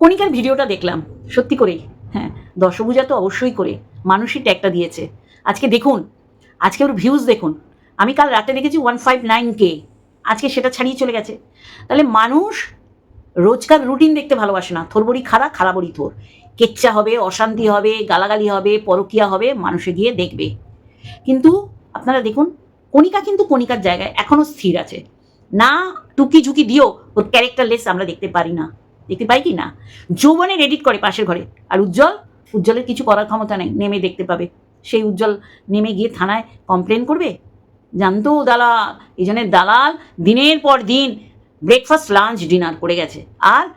কণিকার ভিডিওটা দেখলাম, সত্যি করেই। হ্যাঁ দশভূজা তো অবশ্যই করে, মানুষই ট্যাগটা দিয়েছে। আজকে দেখুন, আজকে ওর ভিউজ দেখুন। আমি কাল রাতে দেখেছি ওয়ান ফাইভ নাইন কে আজকে সেটা ছাড়িয়ে চলে গেছে। তাহলে মানুষ রোজকার রুটিন দেখতে ভালোবাসে না। থোর বড়ি খারা খারা বড়ি থোর। কেচ্চা হবে, অশান্তি হবে, গালাগালি হবে, পরকিয়া হবে, মানুষে গিয়ে দেখবে। কিন্তু আপনারা দেখুন, কণিকা কিন্তু কণিকার জায়গায় এখনও স্থির আছে। না টুকি ঝুঁকি দিয়েও ওর ক্যারেক্টারলেস আমরা দেখতে পারি না। দেখতে পাই কি না? যৌবনের এডিট করে পাশের ঘরে। আর উজ্জ্বল? উজ্জ্বলের কিছু করার ক্ষমতা নেই, নেমে দেখতে পাবে। সেই উজ্জ্বল নেমে গিয়ে থানায় কমপ্লেন করবে? জানতো দালাল, এই জন্যের দালাল দিনের পর দিন ব্রেকফাস্ট লাঞ্চ ডিনার করে গেছে। আর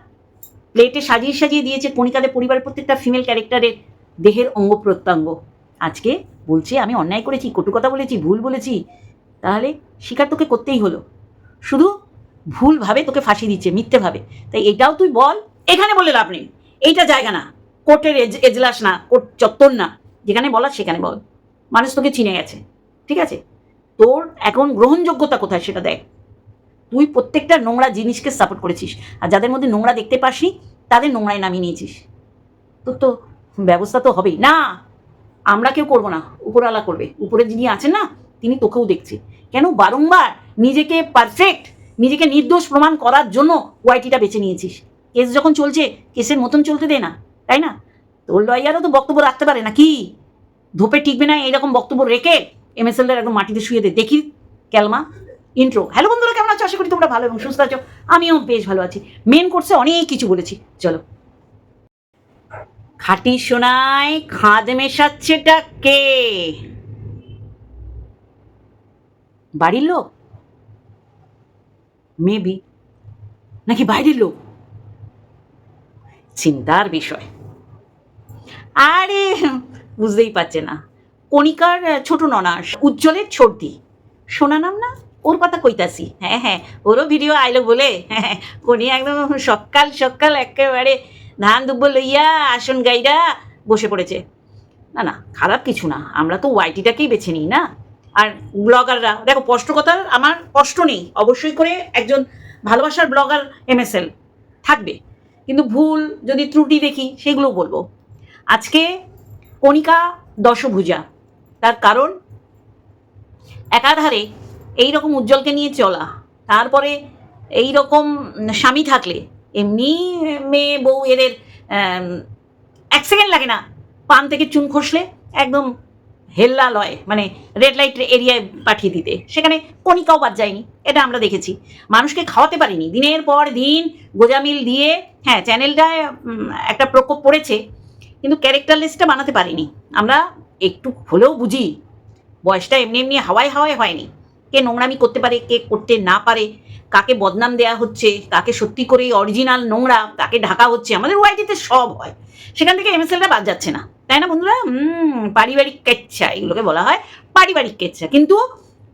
প্লেটে সাজিয়ে সাজিয়ে দিয়েছে কণিকাদের পরিবারের প্রত্যেকটা ফিমেল ক্যারেক্টারের দেহের অঙ্গ প্রত্যঙ্গ। আজকে বলছে, আমি অন্যায় করেছি, কটু কথা বলেছি, ভুল বলেছি, তাহলে স্বীকার তোকে করতেই হলো। শুধু ভুলভাবে তোকে ফাঁসি দিচ্ছে, মিথ্যেভাবে। তাই এটাও তুই বল, এখানে বলে লাভ নেই। এইটা জায়গা না। কোর্টের এজ, এজলাস না, কোর্ট চত্বর না। যেখানে বলার সেখানে বল। মানুষ তোকে চিনে গেছে, ঠিক আছে? তোর এখন গ্রহণযোগ্যতা কোথায় সেটা দেখ। তুই প্রত্যেকটা নোংরা জিনিসকে সাপোর্ট করেছিস। আর যাদের মধ্যে নোংরা দেখতে পাসনি, তাদের নোংরায় নামিয়ে নিয়েছিস। তোর তো ব্যবস্থা তো হবেই। না, আমরা কেউ করব না। উপরওয়ালা করবে। উপরে যিনি আছেন না, তিনি তোকেও দেখছে। কেন? বারংবার নিজেকে পারফেক্ট নিজেকে নির্দোষ প্রমাণ করার জন্য ওয়াইটিটা বেছে নিয়েছিস। কেস যখন চলছে, কেসের মতন চলতে দে না, তাই না? তোর লয়ারও তো বক্তব্য রাখতে পারে না কি ধোপে টিকবে না এইরকম বক্তব্য রেখে এমএসএলদের একদম মাটিতে শুয়ে দে। দেখি, ক্যালমা ইন্ট্রো হ্যালো বন্ধুরা, কেমন আছো? আশা করি তোমরা ভালো এবং সুস্থ আছো। আমিও বেশ ভালো আছি। মেন কোর্সে অনেক কিছু বলেছি। চলো। খাটি সোনায় খাদ মেশাচ্ছেটা কে বাড়ির লোক? মেবি নাকি বাইরের লোক? চিন্তার বিষয়। আরে বুঝতেই পারছে না। কণিকার ছোট ননাস উজ্জ্বলের ছোটদি শোনা নাম না? ওর কথা কইতাছি। হ্যাঁ হ্যাঁ ওরও ভিডিও আইলো বলে। হ্যাঁ হ্যাঁ, কোনি একদম সকাল সকাল একেবারে ধান দুব্ব লইয়া আসন গাইরা বসে পড়েছে। না না খারাপ কিছু না। আমরা তো ওয়াইটিটাকেই বেছে নিই না? আর ব্লগাররা, দেখো কষ্ট কথার আমার কষ্ট নেই। অবশ্যই করে একজন ভালোবাসার ব্লগার এমএসএল থাকবে। কিন্তু ভুল, যদি ত্রুটি দেখি সেগুলো বলব। আজকে কণিকা দশভুজা, তার কারণ একাধারে এই রকম উজ্জ্বলকে নিয়ে চলা, তারপরে এই রকম স্বামী থাকলে, এমনি মেয়ে, বউ, এদের এক সেকেন্ড লাগে না, পান থেকে চুন খসলে, একদম হেল্লা লয় মানে রেড লাইট এরিয়ায় পাঠিয়ে দিতে। সেখানে কণিকাও বাদ যায়নি, এটা আমরা দেখেছি। মানুষকে খাওয়াতে পারিনি। দিনের পর দিন গোজামিল দিয়ে হ্যাঁ চ্যানেলটায় একটা প্রকোপ পড়েছে, কিন্তু ক্যারেক্টার লিস্টটা বানাতে পারিনি। আমরা একটু হলেও বুঝি, বয়সটা এমনি এমনি হাওয়ায় হাওয়ায় হয়নি। কে নোংরামি করতে পারে, কে করতে না পারে, কাকে বদনাম দেয়া হচ্ছে, কাকে সত্যি করে অরিজিনাল নোংরা তাকে ঢাকা হচ্ছে, আমাদের ওয়াইটিতে সব হয়। সেখান থেকে এমএসএলটা বাদ যাচ্ছে না। তাই না বন্ধুরা? পারিবারিক কেচ্ছা, এগুলোকে বলা হয় পারিবারিক কেচ্ছা। কিন্তু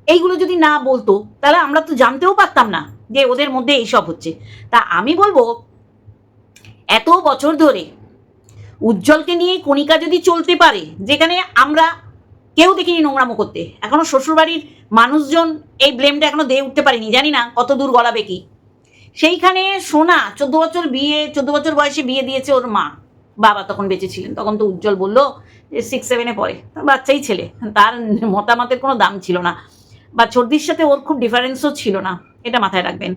এইগুলো যদি না বলতো, তাহলে আমরা তো জানতেও পারতাম না যে ওদের মধ্যে এইসব হচ্ছে। তা আমি বলব, এত বছর ধরে উজ্জ্বলকে নিয়ে কণিকা যদি চলতে পারে, যেখানে আমরা কেউ দেখিনি নোংরামো করতে, এখনও শ্বশুরবাড়ির মানুষজন এই ব্লেমটা এখনও দিয়ে উঠতে পারেনি, জানি না কত দূর গলাবে কি। সেইখানে সোনা, চোদ্দ বছর বিয়ে, চোদ্দ বছর বয়সে বিয়ে দিয়েছে ওর মা। বাবা তখন বেঁচে ছিলেন, তখন তো উজ্জ্বল বলল যে সিক্স সেভেনে পড়ে। তার বাচ্চাই ছেলে, তার মতামতের কোনো দাম ছিল না। বা চর্দির সাথে ওর খুব ডিফারেন্সও ছিল না, এটা মাথায় রাখবেন।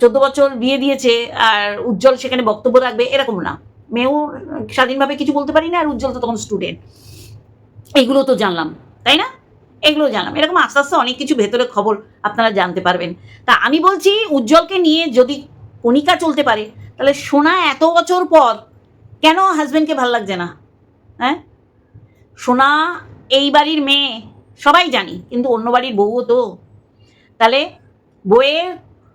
চোদ্দ বছর বিয়ে দিয়েছে, আর উজ্জ্বল সেখানে বক্তব্য রাখবে, এরকম না। মেয়েও স্বাধীনভাবে কিছু বলতে পারি না আর উজ্জ্বল তো তখন স্টুডেন্ট এইগুলো তো জানলাম, তাই না? এগুলো জানলাম। এরকম আস্তে আস্তে অনেক কিছু ভেতরে খবর আপনারা জানতে পারবেন। তা আমি বলছি, উজ্জ্বলকে নিয়ে যদি কণিকা চলতে পারে, তাহলে সোনা এত বছর পর কেন হাজব্যান্ডকে ভালো লাগছে না? হ্যাঁ? সোনা এই বাড়ির মেয়ে, সবাই জানি, কিন্তু অন্য বাড়ির বউও তো। তাহলে বউয়ের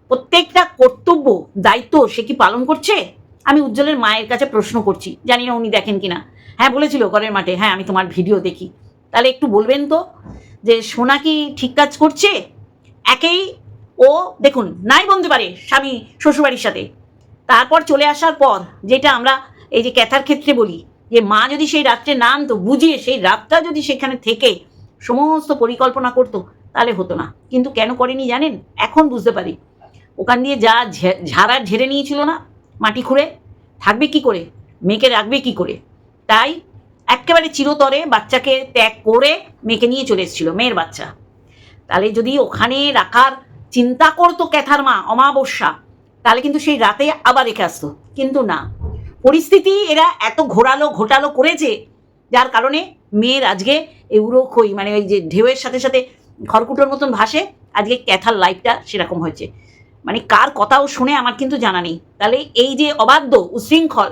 প্রত্যেকটা কর্তব্য, দায়িত্ব সে কি পালন করছে? আমি উজ্জ্বলের মায়ের কাছে প্রশ্ন করছি। জানি না উনি দেখেন কিনা। হ্যাঁ বলেছিল ঘরের মাঠে। হ্যাঁ আমি তোমার ভিডিও দেখি। তাহলে একটু বলবেন তো যে সোনা কি ঠিক কাজ করছে? একেই ও, দেখুন, নাই বলতে পারে স্বামী, শ্বশুরবাড়ির সাথে। তারপর চলে আসার পর, যেটা আমরা এই যে ক্যাথার ক্ষেত্রে বলি, যে মা যদি সেই রাত্রে না আনতো বুঝিয়ে সেই রাতটা যদি সেখানে থেকে সমস্ত পরিকল্পনা করতো, তাহলে হতো না। কিন্তু কেন করেনি জানেন? এখন বুঝতে পারি। ওখান দিয়ে যা ঝাড়া ঝেড়ে নিয়েছিল না মাটি খুঁড়ে? থাকবে কি করে? মেয়েকে রাখবে কি করে? তাই একেবারে চিরতরে বাচ্চাকে ত্যাগ করে মেয়েকে নিয়ে চলে এসেছিল, মেয়ের বাচ্চা। তাহলে যদি ওখানে রাখার চিন্তা করতো ক্যাথার মা অমাবস্যা, তাহলে কিন্তু সেই রাতে আবার রেখে আসতো। কিন্তু না। পরিস্থিতি এরা এত ঘোরালো, ঘোটালো করেছে, যার কারণে মেয়ের আজকে ইউরোক্ষই মানে ওই যে ঢেউয়ের সাথে সাথে খড়কুটোর মতন ভাসে, আজকে ক্যাথার লাইফটা সেরকম হয়েছে। মানে কার কথাও শুনে আমার কিন্তু জানা নেই। তাহলে এই যে অবাধ্য উশৃঙ্খল,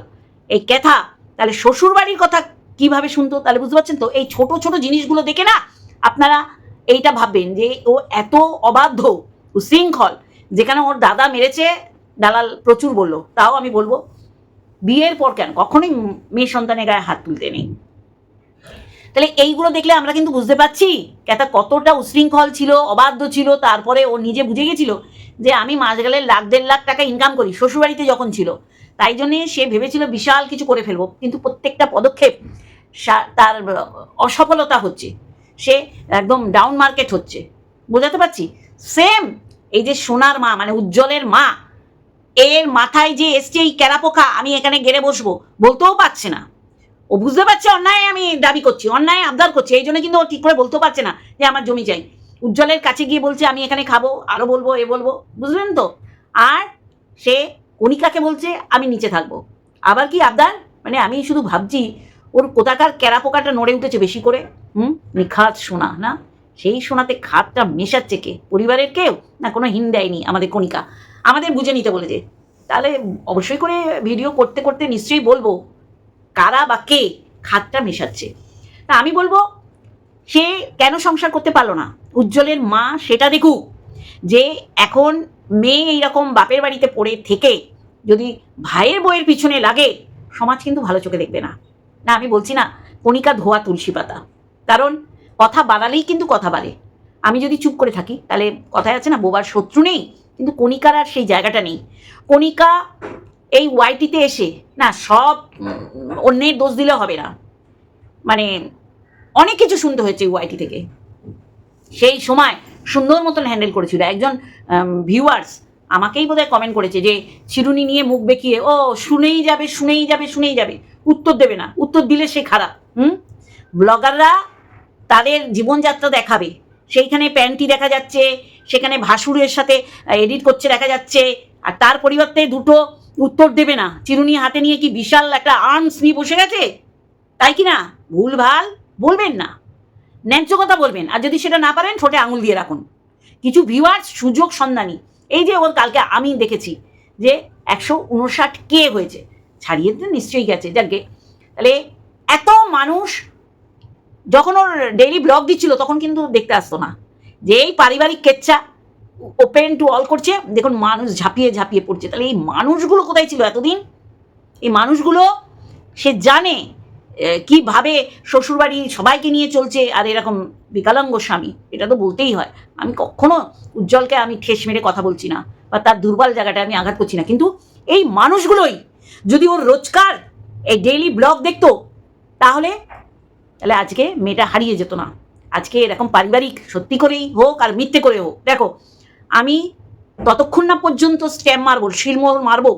এই ক্যাথা, তাহলে শ্বশুর বাড়ির কথা কীভাবে শুনতো? তাহলে বুঝতে পারছেন তো? এই ছোট ছোট জিনিসগুলো দেখে না আপনারা এইটা ভাববেন যে ও এত অবাধ্য, উশৃঙ্খল, যেখানে ওর দাদা মেরেছে, দালাল প্রচুর বলল। তাও আমি বলব বিয়ের পর কেন? কখনোই মেয়ে সন্তানের গায়ে হাত তুলতে নেই। তাহলে এইগুলো দেখলে আমরা কিন্তু বুঝতে পারছি ক্যাথা কতটা উশৃঙ্খল ছিল, অবাধ্য ছিল, তারপরে ও নিজে বুঝে গেছিল যে আমি মাস গেলে লাখ দেড় লাখ টাকা ইনকাম করি, শ্বশুরবাড়িতে যখন ছিল। তাই জন্যে সে ভেবেছিল বিশাল কিছু করে ফেলব, কিন্তু প্রত্যেকটা পদক্ষেপ তার অসফলতা হচ্ছে। সে একদম ডাউন মার্কেট হচ্ছে। বোঝাতে পারছি? সেম এই যে সোনার মা মানে উজ্জ্বলের মা এর মাথায় যে এসছে এই ক্যারাপোকা আমি এখানে গেড়ে বসবো। বলতেও পারছে না। ও বুঝতে পারছে, অন্যায় আমি দাবি করছি, অন্যায় আবদার করছি, এই জন্য কিন্তু ও ঠিক করে বলতেও পারছে না যে আমার জমি চাই। উজ্জ্বলের কাছে গিয়ে বলছে, আমি এখানে খাব, আরও বলব, এ বলব, বুঝলেন তো? আর সে কণিকাকে বলছে, আমি নিচে থাকব। আবার কি আবদার? মানে আমি শুধু ভাবছি, ওর কোথাকার ক্যারা পোকাটা নড়ে উঠেছে বেশি করে? হুম? নিখাত সোনা, না? সেই সোনাতে খাতটা মেশাচ্ছে কে? পরিবারের কেউ? না কোনো হিন দেয়নি আমাদের কণিকা। আমাদের বুঝে নিতে বলেছে তাহলে অবশ্যই করে ভিডিও করতে করতে নিশ্চয়ই বলব কারা বা কে খাতটা মেশাচ্ছে। তা আমি বলব, সে কেন সংসার করতে পারল না? উজ্জ্বলের মা সেটা দেখুক যে, এখন মেয়ে এইরকম বাপের বাড়িতে পড়ে থেকে যদি ভাইয়ের বইয়ের পিছনে লাগে, সমাজ কিন্তু ভালো চোখে দেখবে না। না, আমি বলছি না, কণিকা ধোয়া তুলসী পাতা। কারণ কথা বাড়ালেই কিন্তু কথা বাড়ে। আমি যদি চুপ করে থাকি, তাহলে কথায় আছে না, বোবার শত্রু নেই। কিন্তু কণিকার আর সেই জায়গাটা নেই। কণিকা এই ওয়াইটিতে এসে, না, সব অন্যের দোষ দিলে হবে না। মানে অনেক কিছু শুনতে হয়েছে ওয়াইটি থেকে। সেই সময় সুন্দর মতন হ্যান্ডেল করেছিল। একজন ভিউয়ার্স আমাকেই বোধহয় কমেন্ট করেছে যে, চিরুনি নিয়ে মুখ বেঁকিয়ে, ও, শুনেই যাবে শুনেই যাবে শুনেই যাবে। উত্তর দেবে না। উত্তর দিলে সে খারাপ, হুম? ব্লগাররা তাদের জীবনযাত্রা দেখাবে। সেইখানে প্যান্টি দেখা যাচ্ছে সেখানে ভাসুরের সাথে এডিট করছে দেখা যাচ্ছে। আর তার পরিবর্তে দুটো উত্তর দেবে না। চিরুনি হাতে নিয়ে কি বিশাল একটা আর্মস নিয়ে বসে গেছে? তাই কি না? ভুলভাল বলবেন না। ন্যায্য কথা বলবেন। আর যদি সেটা না পারেন, ঠোঁটে আঙুল দিয়ে রাখুন। কিছু ভিউয়ার্স সুযোগ সন্ধানী। এই যে ওর কালকে আমি দেখেছি যে একশো উনষাট কে হয়েছে। ছাড়িয়ে তো নিশ্চয়ই গেছে। যাকে তাহলে এত মানুষ যখন ওর ডেইলি ব্লগ দিচ্ছিল, তখন কিন্তু দেখতে আসতো না। যে এই পারিবারিক কেচ্ছা ওপেন টু অল করছে, দেখুন মানুষ ঝাঁপিয়ে ঝাঁপিয়ে পড়ছে। তাহলে এই মানুষগুলো কোথায় ছিল এতদিন? এই মানুষগুলো, সে জানে কীভাবে শ্বশুরবাড়ি সবাইকে নিয়ে চলছে, আর এরকম বিকলাঙ্গ স্বামী, এটা তো বলতেই হয়। আমি কখনো উজ্জ্বলকে আমি ঠেস মেরে কথা বলছি না, বা তার দুর্বল জায়গাটা আমি আঘাত করছি না। কিন্তু এই মানুষগুলোই, যদি ওর রোজকার এই ডেইলি ব্লগ দেখতো, তাহলে তাহলে আজকে মেয়েটা হারিয়ে যেত না। আজকে এরকম পারিবারিক সত্যি করেই হোক আর মিথ্যে করে হোক। দেখো, আমি ততক্ষণ না পর্যন্ত স্ট্যাম্প মারবো শিলমোহর মারবো,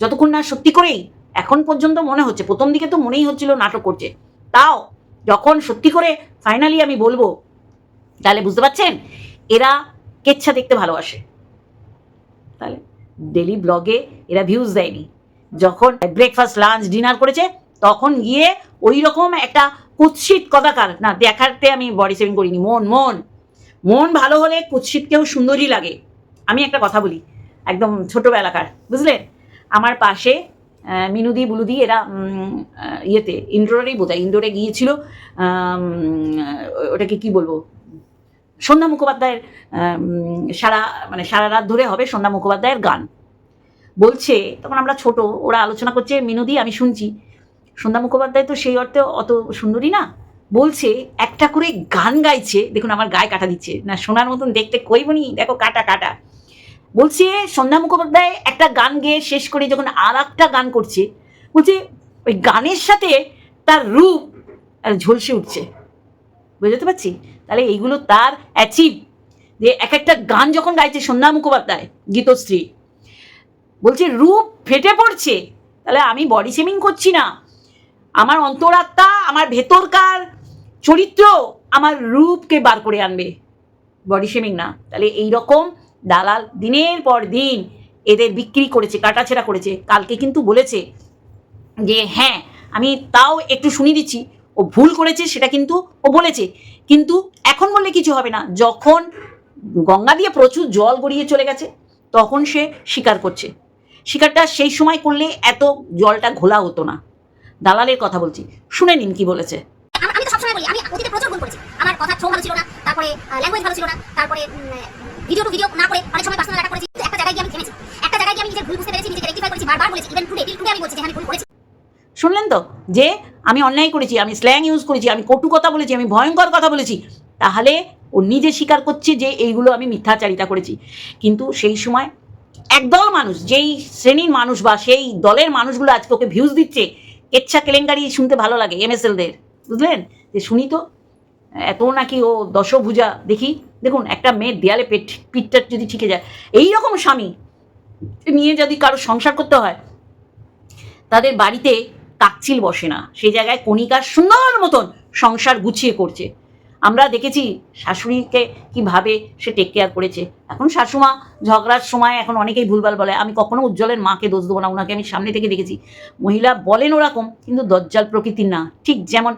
যতক্ষণ না সত্যি করেই এখন পর্যন্ত মনে হচ্ছে, প্রথম দিকে তো মনেই হচ্ছিল নাটক করছে। তাও যখন সত্যি করে ফাইনালি আমি বলব, তাহলে বুঝতে পারছেন? এরা কেচ্ছা দেখতে ভালোবাসে। তাহলে ডেলি ব্লগে এরা ভিউজ দেয়নি। যখন ব্রেকফাস্ট লাঞ্চ ডিনার করেছে, তখন গিয়ে ওই রকম একটা কুৎসিত কদাকার। না, দেখাতে আমি বডি সেভিং করিনি। মন মন। মন ভালো হলে কুৎসিতকেও সুন্দরই লাগে। আমি একটা কথা বলি, একদম ছোটোবেলাকার বুঝলেন আমার পাশে মিনুদি, বুলুদি, এরা ইয়েতে ইন্ডোরেই বোধহয়, ইন্ডোরে গিয়েছিল ওটাকে কি বলব? সন্ধ্যা মুখোপাধ্যায়ের সারা মানে সারা রাত ধরে হবে সন্ধ্যা মুখোপাধ্যায়ের গান। বলছে, তখন আমরা ছোট, ওরা আলোচনা করছে, মিনুদি, আমি শুনছি। সন্ধ্যা মুখোপাধ্যায় তো সেই অর্থে অত সুন্দরী না। বলছে, একটা করে গান গাইছে, দেখুন আমার গায়ে কাটা দিচ্ছে, না শোনার মতন দেখতে কইবনি দেখো কাটা কাটা। বলছে, সন্ধ্যা মুখোপাধ্যায় একটা গান গেয়ে শেষ করে যখন আর একটা গান করছে, বলছে, ওই গানের সাথে তার রূপ ঝলসে উঠছে। বুঝতে পারছি? তাহলে এইগুলো তার অ্যাচিভ যে এক একটা গান যখন গাইছে সন্ধ্যা মুখোপাধ্যায়, গীতশ্রী, বলছে, রূপ ফেটে পড়ছে, তাহলে আমি বডি শেমিং করছি না। আমার অন্তরাত্মা, আমার ভেতরকার চরিত্র আমার রূপকে বার করে আনবে। বডি শেমিং না। তাহলে এই রকম দালাল দিনের পর দিন এদের বিক্রি করেছে, কাটাছেড়া করেছে। কালকে কিন্তু বলেছে যে হ্যাঁ আমি তাও একটু শুনিয়ে দিচ্ছি। ও ভুল করেছে, সেটা কিন্তু ও বলেছে। কিন্তু এখন বললে কিছু হবে না। যখন গঙ্গা দিয়ে প্রচুর জল গড়িয়ে চলে গেছে, তখন সে স্বীকার করছে। শিকারটা সেই সময় করলে এত জলটা ঘোলা হতো না। দালালের কথা বলছি। শুনে নিন কি বলেছে। আমি তো সবসময় বলি আমি অতীতে প্রচুর ভুল করেছি। আমার কথার ঠোঁ ভালো ছিল না তারপরে ল্যাঙ্গুয়েজ ভালো ছিল না তারপরে ভিডিও টু ভিডিও না করে অনেক সময় পার্সোনাল অ্যাটাক করেছি। একটা জায়গায় গিয়ে আমি থেমেছি একটা জায়গায় গিয়ে আমি নিজের ভুল বুঝতে পেরেছি নিজেকে রেক্টিফাই করেছি বারবার বলেছি। ইভেন টুডে টুডে আমি বলছি যে আমি ভুল করেছি। শুনলেন তো? যে আমি অন্যায় করেছি আমি স্ল্যাং ইউজ করেছি আমি কটু কথা বলেছি আমি ভয়ঙ্কর কথা বলেছি তাহলে ও নিজে স্বীকার করছে যে এইগুলো আমি মিথ্যাচারিতা করেছি। কিন্তু সেই সময় একদল মানুষ যেই শ্রেণির মানুষ বা সেই দলের মানুষগুলো আজকে ওকে ভিউজ দিচ্ছে কেচ্ছা কেলেঙ্কারি শুনতে ভালো লাগে এম এস এলদের বুঝলেন? যে শুনি তো, এত নাকি ও দশভুজা দেখি, দেখুন, একটা মেয়ের দেয়ালে পেট, পিঠটা যদি ঠিকে যায় এই রকম স্বামী নিয়ে যদি কারও সংসার করতে হয়, তাদের বাড়িতে কাকচিল বসে না, সেই জায়গায় কণিকার সুন্দর মতন সংসার গুছিয়ে করছে। আমরা দেখেছি শাশুড়িকে কীভাবে সে টেক কেয়ার করেছে। এখন শাশুমা ঝগড়ার সময় এখন অনেকেই ভুলভাল বলে আমি কখনো উজ্জ্বলের মাকে দোষ দেবো না ওনাকে আমি সামনে থেকে দেখেছি। মহিলা বলেন ওরকম কিন্তু দজ্জাল প্রকৃতির না। ঠিক যেমন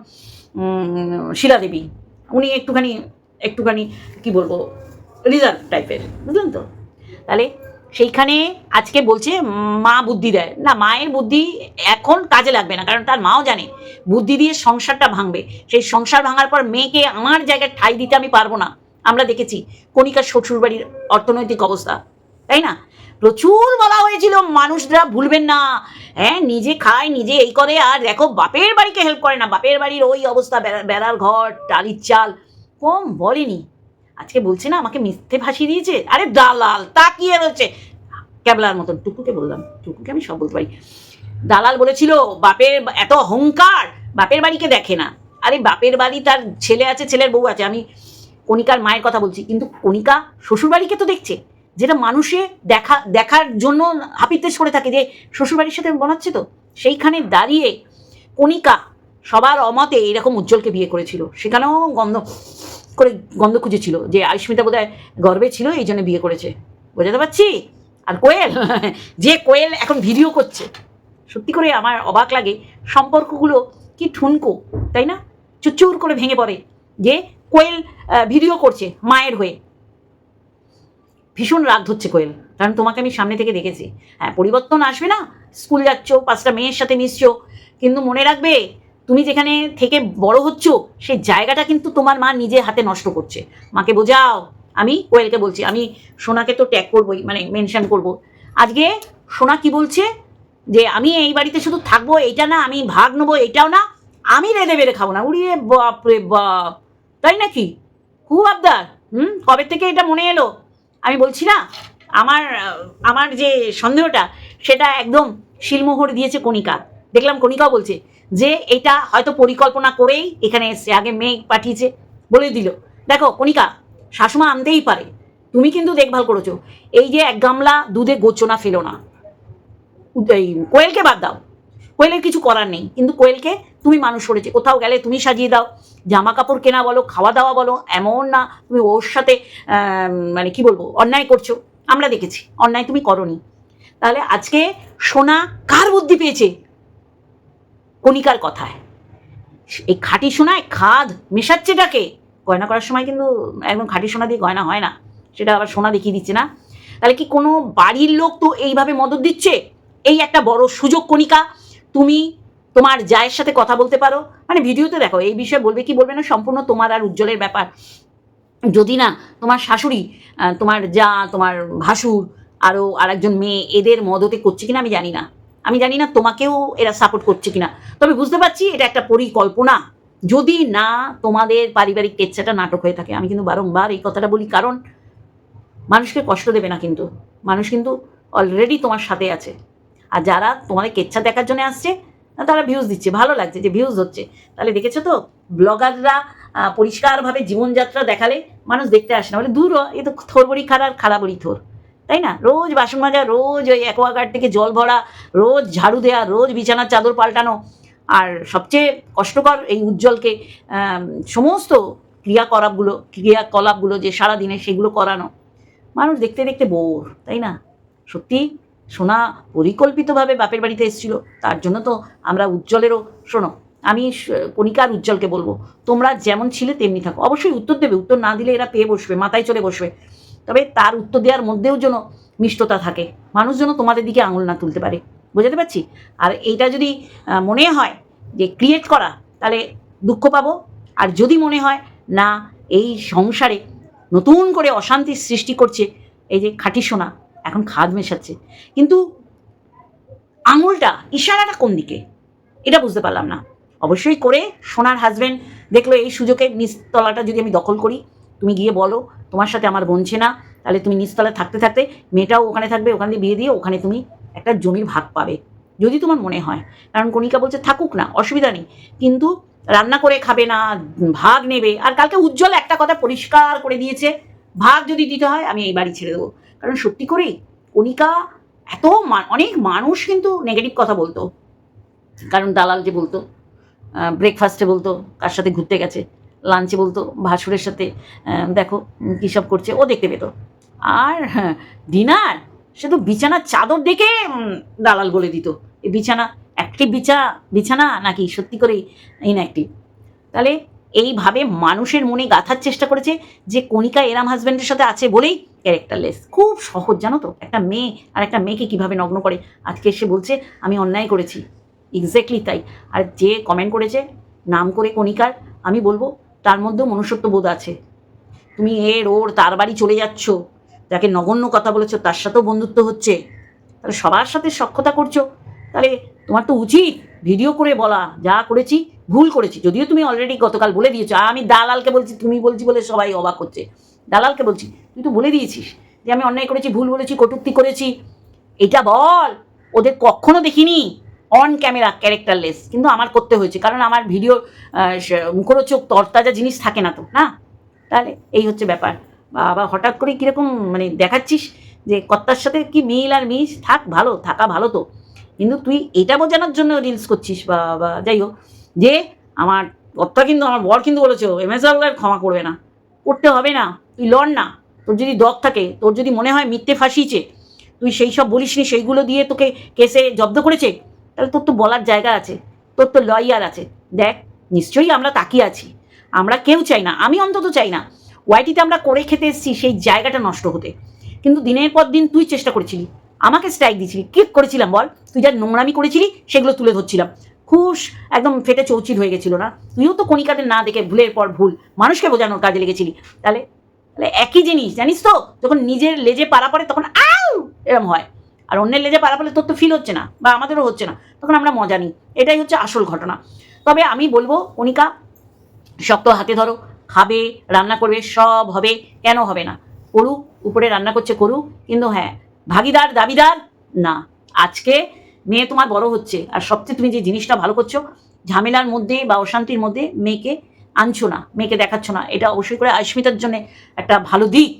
উম, শিলা দেবী উনি একটুখানি একটুখানি কি বলব রিজার্ভ টাইপের বুঝলেন তো? তাহলে সেইখানে আজকে বলছে, মা বুদ্ধি দেয়। না, মায়ের বুদ্ধি এখন কাজে লাগবে না, কারণ তার মাও জানে, বুদ্ধি দিয়ে সংসারটা ভাঙবে। সেই সংসার ভাঙার পর মেয়েকে আমার জায়গায় ঠাই দিতে আমি পারব না। আমরা দেখেছি কণিকার শ্বশুরবাড়ির অর্থনৈতিক অবস্থা, তাই না? প্রচুর বলা হয়েছিল, মানুষরা ভুলবেন না। হ্যাঁ নিজে খায়, নিজে এই করে, আর দেখো, বাপের বাড়িকে হেল্প করে না। বাপের বাড়ির ওই অবস্থা, বেড়া- বেড়ার ঘর, টালির চাল, কম বলেনি। আজকে বলছে না, আমাকে মিথ্যে ভাসিয়ে দিয়েছে? আরে দালাল, তাকিয়ে রয়েছে। ক্যাবলার মতন, টুকুকে বললাম, টুকুকে আমি সব বলতে পারি। দালাল বলেছিল, বাপের এত অহংকার, বাপের বাড়িকে দেখে না। আরে বাপের বাড়ি তার ছেলে আছে, ছেলের বউ আছে, আমি কণিকার মায়ের কথা বলছি, কিন্তু কণিকা শ্বশুরবাড়িকে তো দেখছে। যেটা মানুষে দেখা, দেখার জন্য হাপিতে সরে থাকে, যে শ্বশুরবাড়ির সাথে বনাচ্ছে তো। সেইখানে দাঁড়িয়ে কণিকা সবার অমতে এরকম উজ্জ্বলকে বিয়ে করেছিল। সেখানেও গন্ধ। করে গন্ধ খুঁজেছিল যে আয়ুষ্মিতা বোধহয় গর্বে ছিল এই জন্য বিয়ে করেছে। বোঝাতে পারছি? আর কোয়েল? যে কোয়েল এখন ভিডিও করছে। সত্যি করে আমার অবাক লাগে সম্পর্কগুলো কি ঠুনকো তাই না? চুচুর করে ভেঙে পড়ে যে কোয়েল ভিডিও করছে মায়ের হয়ে। ভীষণ রাগ ধরছে কোয়েল কারণ তোমাকে আমি সামনে থেকে দেখেছি। হ্যাঁ পরিবর্তন আসবে না? স্কুল যাচ্ছ পাঁচটা মেয়ের সাথে মিশছো কিন্তু মনে রাখবে তুমি যেখানে থেকে বড় হচ্ছ সেই জায়গাটা কিন্তু তোমার মা নিজে হাতে নষ্ট করছে। মাকে বোঝাও, আমি কোয়েলকে বলছি, আমি সোনাকে তো ট্যাগ করবোই মানে মেনশন করব। আজকে সোনা কি বলছে? যে আমি এই বাড়িতে শুধু থাকব, এইটা না, আমি ভাগ নেব এটাও না, আমি রেঁধে বেড়ে খাব না। উড়িয়ে বাপ রে বাপ। তাই নাকি? খুব আবদার। হুম? কবে থেকে এটা মনে এলো? আমি বলছি না, আমার আমার যে সন্দেহটা, সেটা একদম শিলমোহর দিয়েছে কণিকা। দেখলাম কণিকাও বলছে যে এটা হয়তো পরিকল্পনা করেই এখানে এসছে, আগে মেয়ে পাঠিয়েছে বলে দিল। দেখো, কণিকা, শাশুমা আনতেই পারে, তুমি কিন্তু দেখভাল করেছ। এই যে এক গামলা দুধে গোচনা ফেলো না। এই কোয়েলকে বাদ দাও। কোয়েলের কিছু করার নেই, কিন্তু কোয়েলকে তুমি মানুষ করেছে, কোথাও গেলে তুমি সাজিয়ে দাও। জামা কাপড় কেনা বলো, খাওয়া দাওয়া বলো, এমন না, তুমি ওর সাথে মানে কি বলব, অন্যায় করছ। আমরা দেখেছি, অন্যায় তুমি করনি। তাহলে আজকে সোনা কার বুদ্ধি পেয়েছে? কণিকার কথায়। এই খাঁটি সোনায় খাদ মেশাচ্ছেটাকে গয়না করার সময় কিন্তু একদম খাঁটি সোনা দিয়ে গয়না হয় না। সেটা আবার সোনা দেখিয়ে দিচ্ছে না। তাহলে কি কোনো বাড়ির লোক তো এইভাবে মদত দিচ্ছে? এই একটা বড় সুযোগ কণিকা, তুমি তোমার জায়ের সাথে কথা বলতে পারো। মানে ভিডিওতে দেখো, এই বিষয়ে বলবে কি বলবে না, সম্পূর্ণ তোমার আর উজ্জ্বলের ব্যাপার। যদি না, তোমার শাশুড়ি তোমার যা, তোমার ভাসুর আরও আরেকজন মেয়ে, এদের মদতে করছে কিনা আমি জানি না। আমি জানি না তোমাকেও এরা সাপোর্ট করছে কিনা। তবে বুঝতে পারছি এটা একটা পরিকল্পনা। যদি না তোমাদের পারিবারিক কেচ্ছাটা নাটক হয়ে থাকে, আমি কিন্তু বারংবার এই কথাটা বলি, কারণ মানুষকে কষ্ট দেবে না কিন্তু। মানুষ কিন্তু অলরেডি তোমার সাথে আছে। আর যারা তোমাদের কেচ্ছা দেখার জন্য আসছে, তারা ভিউজ দিচ্ছে। ভালো লাগছে যে ভিউজ হচ্ছে। তাহলে দেখেছ তো ব্লগাররা পরিষ্কারভাবে জীবনযাত্রা দেখালে মানুষ দেখতে আসে না। বলে, দূর এ তো থোর বড়ি খারাপ খারাপ বড়ি থোর। তাই না? রোজ বাসন মাজা, রোজ ওই অ্যাকোয়াগার্ড থেকে জল ভরা, রোজ ঝাড়ু দেওয়া রোজ বিছানার চাদর পাল্টানো। আর সবচেয়ে কষ্টকর এই উজ্জ্বলকে সমস্ত ক্রিয়াকলাপগুলো ক্রিয়াকলাপগুলো যে সারাদিনে সেগুলো করানো, মানুষ দেখতে দেখতে বোর, তাই না? সত্যি, সোনা পরিকল্পিতভাবে বাপের বাড়িতে এসেছিল, তার জন্য তো আমরা উজ্জ্বলেরও, শোনো, আমি কণিকার উজ্জ্বলকে বলব, তোমরা যেমন ছিলে তেমনি থাকো। অবশ্যই উত্তর দেবে, উত্তর না দিলে এরা পেয়ে বসবে, মাথায় চলে বসবে। তবে তার উত্তর দেওয়ার মধ্যেও যেন মিষ্টতা থাকে। মানুষ যেন তোমাদের দিকে আঙুল না তুলতে পারে। বোঝাতে পারছি? আর এইটা যদি মনে হয় যে ক্রিয়েট করা, তাহলে দুঃখ পাবো। আর যদি মনে হয়, না, এই সংসারে নতুন করে অশান্তির সৃষ্টি করছে, এই যে খাঁটি সোনা, এখন খাদ মেশাচ্ছে। কিন্তু আঙুলটা, ইশারাটা কোন দিকে? এটা বুঝতে পারলাম না। অবশ্যই করে সোনার হাজবেন্ড দেখল এই সুযোগে নিচতলাটা যদি আমি দখল করি তুমি গিয়ে বলো, তোমার সাথে আমার বনছে না। তাহলে তুমি নিচতলায় থাকতে থাকতে মেয়েটাও ওখানে থাকবে, ওখানে দিয়ে বিয়ে দিয়ে ওখানে তুমি একটা জমির ভাগ পাবে, যদি তোমার মনে হয়। কারণ কণিকা বলছে, থাকুক না, অসুবিধা নেই। কিন্তু রান্না করে খাবে না, ভাগ নেবে। আর কালকে উজ্জ্বল একটা কথা পরিষ্কার করে দিয়েছে, ভাগ যদি দিতে হয়, আমি এই বাড়ি ছেড়ে দেবো। কারণ সত্যি করেই কণিকা এত অনেক মানুষ কিন্তু নেগেটিভ কথা বলতো। কারণ দালাল যে বলতো ব্রেকফাস্টে বলতো, কার সাথে ঘুরতে গেছে। লাঞ্চে বলতো ভাসুরের সাথে দেখো কী সব করছে। ও দেখতে পেত। আর ডিনার? সে তো বিছানার চাদর দেখে দালাল বলে দিত। এই বিছানা অ্যাক্টিভ বিছা, বিছানা নাকি? সত্যি করেই ইনঅ্যাক্টিভ তাহলে এইভাবে মানুষের মনে গাঁথার চেষ্টা করেছে যে কণিকা এরাম হাজব্যান্ডের সাথে আছে বলেই ক্যারেক্টারলেস খুব সহজ, জানো তো? একটা মেয়ে, আর একটা মেয়েকে কীভাবে নগ্ন করে? আজকে এসে বলছে, আমি অন্যায় করেছি। এক্স্যাক্টলি তাই। আর যে কমেন্ট করেছে, নাম করে কণিকার, আমি বলব তার মধ্যেও মনুষ্যত্ব বোধ আছে। তুমি এর, ওর, তার বাড়ি চলে যাচ্ছ, যাকে নগণ্য কথা বলেছ, তার সাথেও বন্ধুত্ব হচ্ছে। তাহলে সবার সাথে সক্ষতা করছ। তাহলে তোমার তো উচিত ভিডিও করে বলা, যা করেছি, ভুল করেছি। যদিও তুমি অলরেডি গতকাল বলে দিয়েছ আমি দালালকে বলছি, তুমি বলছি বলে সবাই অবাক হচ্ছে। দালালকে বলছি, তুই তো বলে দিয়েছিস যে আমি অন্যায় করেছি, ভুল বলেছি, কটুক্তি করেছি। এটা বল, ওদের কখনো দেখিনি? অন ক্যামেরা ক্যারেক্টারলেস কিন্তু আমার করতে হয়েছে, কারণ আমার ভিডিও মুখরোচক, তরতাজা জিনিস থাকে না তো, না? তাহলে এই হচ্ছে ব্যাপার। বাবা, হঠাৎ করে কীরকম মানে দেখাচ্ছিস যে কর্তার সাথে কি মিল আর মিস থাক, ভালো, থাকা ভালো তো। কিন্তু তুই এটা বোঝানোর জন্য রিলস করছিস বা যাই হোক। যে আমার কর্তা কিন্তু, আমার বর কিন্তু বলেছে এমএসআর ক্ষমা করবে না। করতে হবে না, তুই লড় না। তোর যদি দগ থাকে, তোর যদি মনে হয় মিথ্যে ফাঁসিয়েছে, তুই সেই সব বলিসনি, সেইগুলো দিয়ে তোকে কেসে জব্দ করেছে? তাহলে তোর তো বলার জায়গা আছে, তোর তো লয়ার আছে। দেখ, নিশ্চয়ই আমরা তাকিয়ে আছি। আমরা কেউ চাই না, আমি অন্তত চাই না। ওয়াইটিতে আমরা করে খেতে এসেছি, সেই জায়গাটা নষ্ট হতে। কিন্তু দিনের পর দিন তুই চেষ্টা করেছিলি, আমাকে স্ট্রাইক দিয়েছিলি, কি করেছিলাম বল? তুই যা নোংরামি করেছিলি, সেগুলো তুলে ধরছিলাম। খুশ, একদম ফেটে চৌচির হয়ে গেছিল না? তুইও তো কণিকাদের না দেখে ভুলের পর ভুল, মানুষকে বোঝানোর কাজে লেগেছিলি। তাহলে তাহলে একই জিনিস, জানিস তো? যখন নিজের লেজে পাড়া পড়ে, তখন আউ! এরম হয়। আর অন্যের লেজে পাড়া পড়লে তোর তো ফিল হচ্ছে না বা আমাদেরও হচ্ছে না, তখন আমরা মজা নিই। এটাই হচ্ছে আসল ঘটনা। তবে আমি বলব কণিকা শক্ত হাতে ধরো, খাবে, রান্না করবে, সব হবে, কেন হবে না? করুক উপরে রান্না করছে করুক কিন্তু হ্যাঁ ভাগিদার, দাবিদার, না। আজকে মেয়ে তোমার বড় হচ্ছে, আর সবচেয়ে তুমি যে জিনিসটা ভালো করছ, ঝামেলার মধ্যে বা অশান্তির মধ্যে মেয়েকে আনছো না, মেয়েকে দেখাচ্ছ না। এটা অবশ্যই করে আশ্মিতার জন্য একটা ভালো দিক।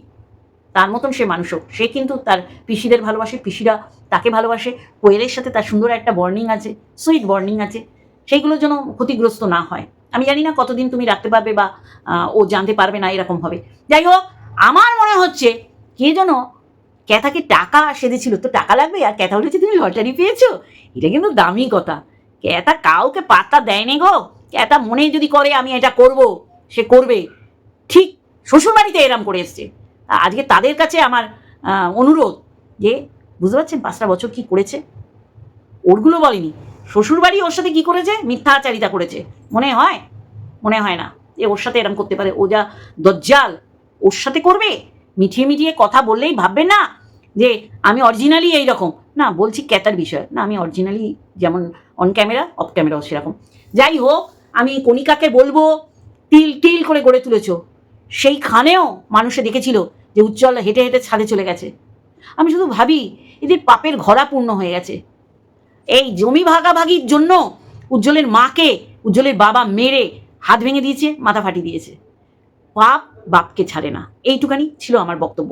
তার মতন সে মানুষ হোক। সে কিন্তু তার পিসিদের ভালোবাসে, পিসিরা তাকে ভালোবাসে, কোয়েলের সাথে তার সুন্দর একটা বর্নিং আছে সুইট বর্নিং আছে, সেইগুলো যেন ক্ষতিগ্রস্ত না হয়। আমি জানি না কতদিন তুমি রাখতে পারবে বা ও জানতে পারবে না এরকম হবে। যাই হোক, আমার মনে হচ্ছে কে যেন ক্যাথাকে টাকা সেধেছিল। তো টাকা লাগবে? আর ক্যাথা বলেছে, তুমি লটারি পেয়েছ? এটা কিন্তু দামি কথা। ক্যাথা কাউকে পাত্তা দেয়নি গো। ক্যাথা মনে যদি করে, আমি এটা করব। সে করবে। ঠিক শ্বশুরবাড়িতে এরম করে এসছে। আজকে তাদের কাছে আমার অনুরোধ যে, বুঝতে পারছেন পাঁচটা বছর কি করেছে? ওরগুলো বলেনি। শ্বশুরবাড়ি ওর সাথে কি করেছে? মিথ্যাচারিতা করেছে। মনে হয়? মনে হয় না। যে ওর সাথে এরম করতে পারে। ও যা দজ্জাল। ওর সাথে করবে? মিঠিয়ে মিঠিয়ে কথা বললেই ভাববে না যে, আমি অরিজিনালি এইরকম। না, বলছি ক্যাতার বিষয়। না, আমি অরিজিনালি যেমন অন ক্যামেরা অফ ক্যামেরাও সেরকম। যাই হোক, আমি কণিকাকে বলব, তিল তিল করে গড়ে তুলেছ। সেইখানেও মানুষে দেখেছিল যে উজ্জ্বল হেঁটে হেঁটে ছাদে চলে গেছে। আমি শুধু ভাবি, এদের পাপের ঘরা পূর্ণ হয়ে গেছে। এই জমি ভাগাভাগির জন্য উজ্জ্বলের মাকে, উজ্জ্বলের বাবা মেরে হাত ভেঙে দিয়েছে, মাথা ফাটিয়ে দিয়েছে। পাপ বাপকে ছাড়ে না। এইটুকানি ছিল আমার বক্তব্য।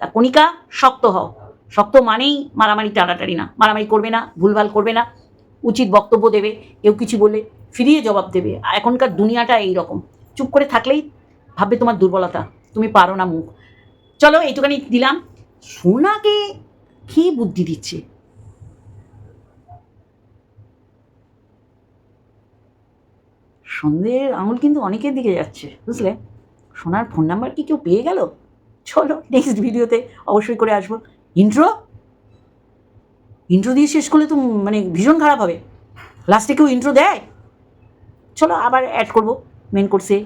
তা কণিকা, শক্ত হও। শক্ত মানেই মারামারি টানাটানি না। মারামারি করবে না, ভুলভাল করবে না। উচিত বক্তব্য দেবে, কেউ কিছু বলে ফিরিয়ে জবাব দেবে। এখনকার দুনিয়াটা এই রকম চুপ করে থাকলেই ভাববে তোমার দুর্বলতা। তুমি পারো না মুখ। চলো এইটুখানি দিলাম। সোনাকে কি বুদ্ধি দিচ্ছে? সন্দেহের আঙুল কিন্তু অনেকের দিকে যাচ্ছে, বুঝলে? সোনার ফোন নাম্বার কি কেউ পেয়ে গেল? চলো নেক্সট ভিডিওতে অবশ্যই করে আসব। ইন্ট্রো? ইন্ট্রো দিয়ে শেষ করলে তো মানে ভীষণ খারাপ হবে। লাস্টে কেউ ইন্ট্রো দেয়? চলো আবার অ্যাড করব মেন কোর্সে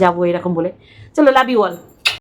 যাব এরকম বলে। চলো লাভ ইউ অল